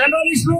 terrorismo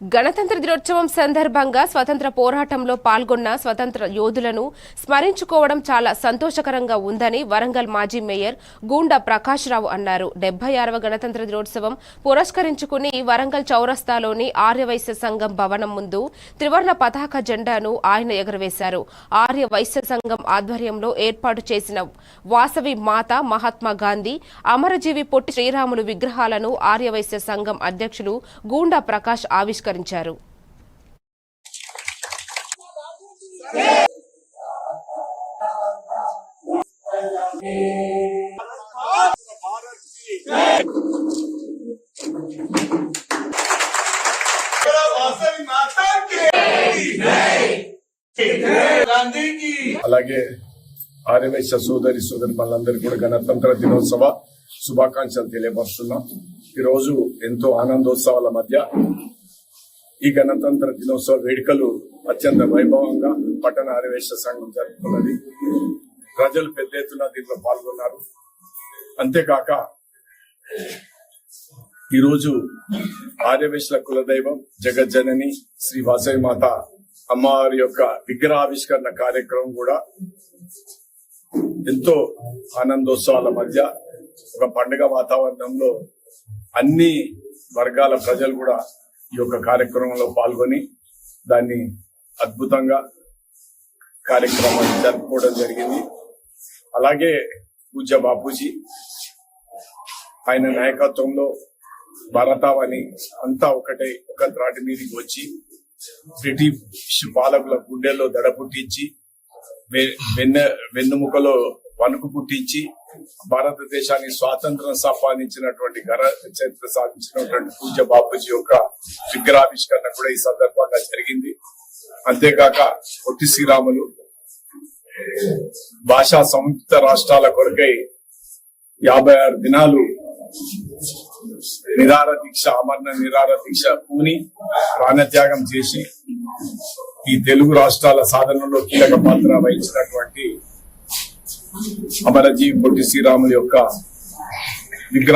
గణతంత్ర దినోత్సవం సందర్భంగా స్వతంత్ర పోరాటంలో పాల్గొన్న స్వతంత్ర యోధులను స్మరించుకోవడం చాలా సంతోషకరంగా ఉందని వరంగల్ మాజీ మేయర్ గూండా ప్రకాశ్రావు అన్నారు. డెబ్బై ఆరవ గణతంత్ర దినోత్సవం పురస్కరించుకుని వరంగల్ చౌరస్తాలోని ఆర్యవైశ్య సంఘం భవనం ముందు త్రివర్ణ పతాక జెండాను ఆయన ఎగురవేశారు. ఆర్య వైశ్య సంఘం ఆధ్వర్యంలో ఏర్పాటు చేసిన వాసవి మాత మహాత్మా గాంధీ అమరజీవి పొట్టి శ్రీరాములు విగ్రహాలను ఆర్యవైశ్య సంఘం అధ్యక్షులు గూండా ప్రకాష్ ఆవిష్కరించారు ఆవిష్కరించారు అలాగే ఆర్యవైశ్య సోదరి సోదరి మళ్ళందరూ కూడా గణతంత్ర దినోత్సవ శుభాకాంక్షలు తెలియపరుస్తున్నాం. ఈరోజు ఎంతో ఆనందోత్సవాల మధ్య ఈ గణతంత్ర దినోత్సవ వేడుకలు అత్యంత వైభవంగా పట్టణ ఆర్యవైశ్య సంఘం జరుపుకున్నది. ప్రజలు పెద్ద ఎత్తున దీంట్లో పాల్గొన్నారు. అంతేకాక ఈరోజు ఆర్యవేశ్ల కులదైవం జగజ్జనని శ్రీ వాసవి మాత అమ్మవారి యొక్క విగ్రహావిష్కరణ కార్యక్రమం కూడా ఎంతో ఆనందోత్సవాల మధ్య ఒక పండుగ వాతావరణంలో అన్ని వర్గాల ప్రజలు కూడా ఈ యొక్క కార్యక్రమంలో పాల్గొని దాన్ని అద్భుతంగా కార్యక్రమాన్ని జరుపుకోవడం జరిగింది. అలాగే పూజ బాపూజీ ఆయన నాయకత్వంలో భారతావని అంతా ఒకటే ఒక త్రాటి మీదకి వచ్చి బ్రిటిష్ పాలకుల గుండెల్లో దడ పుట్టించి వెన్నె వెన్న వెన్నుముకలో వణుకు పుట్టించి భారతదేశాన్ని స్వాతంత్రం సంపాదించినటువంటి ఘన చరిత్ర సాధించినటువంటి పూజ్య బాపూజీ యొక్క విగ్రహావిష్కరణ కూడా ఈ సందర్భంగా జరిగింది. అంతేకాక పొట్టి శ్రీరాములు భాషా సంయుక్త రాష్ట్రాల కొరకై యాభై ఆరు దినాలు నిరార దీక్ష అమరణ నిరార దీక్ష పూని ప్రాణత్యాగం చేసి ఈ తెలుగు రాష్ట్రాల సాధనలో కీలక పాత్ర వహించినటువంటి అమరజీ పొట్టి శ్రీరాములు యొక్క విగ్రహ